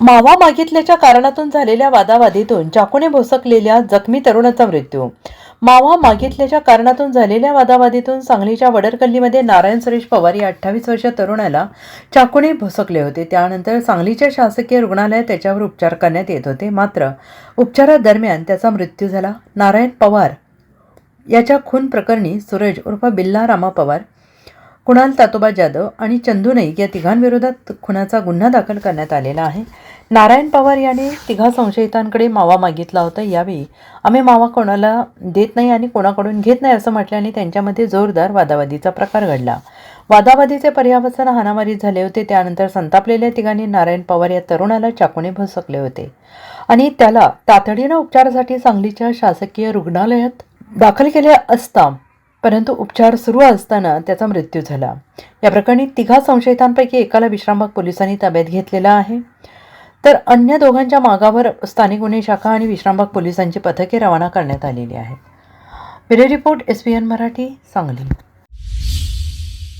मावा मागितल्याच्या कारणातून झालेल्या वादावादीतून चाकूने भोसकलेल्या जखमी तरुणाचा मृत्यू. मावा मागितल्याच्या कारणातून झालेल्या वादावादीतून सांगलीच्या वडरकल्लीमध्ये नारायण सुरेश पवार या अठ्ठावीस वर्षीय तरुणाला चाकूने भोसकले होते. त्यानंतर सांगलीच्या शासकीय रुग्णालयात त्याच्यावर उपचार करण्यात येत होते. मात्र उपचारादरम्यान त्याचा मृत्यू झाला. नारायण पवार याच्या खून प्रकरणी सूरज उर्फ बिल्ला रामा पवार कुणाल तातोबा जाधव आणि चंदू नाईक या तिघांविरोधात खुनाचा गुन्हा दाखल करण्यात आलेला आहे. नारायण पवार याने तिघा संशयितांकडे मावा मागितला होता. यावेळी आम्ही मावा कोणाला देत नाही आणि कोणाकडून घेत नाही असं म्हटल्याने त्यांच्यामध्ये जोरदार वादावादीचा प्रकार घडला. वादावादीचे पर्यावसन हानामारी झाले होते. त्यानंतर संतापलेल्या तिघांनी नारायण पवार या तरुणाला चाकूने भसकले होते. आणि त्याला तातडीनं उपचारासाठी सांगलीच्या शासकीय रुग्णालयात दाखल केले असता परंतु उपचार सुरू असताना त्याचा मृत्यू झाला. या प्रकरणी तिघा संशयितांपैकी एकाला विश्रामबाग पोलिसांनी ताब्यात घेतलेला आहे. तर अन्य दोघांच्या मागावर स्थानिक गुन्हे शाखा आणि विश्रामबाग पोलिसांची पथके रवाना करण्यात आलेली आहेत. Bureau report S P N Marathi Sangli.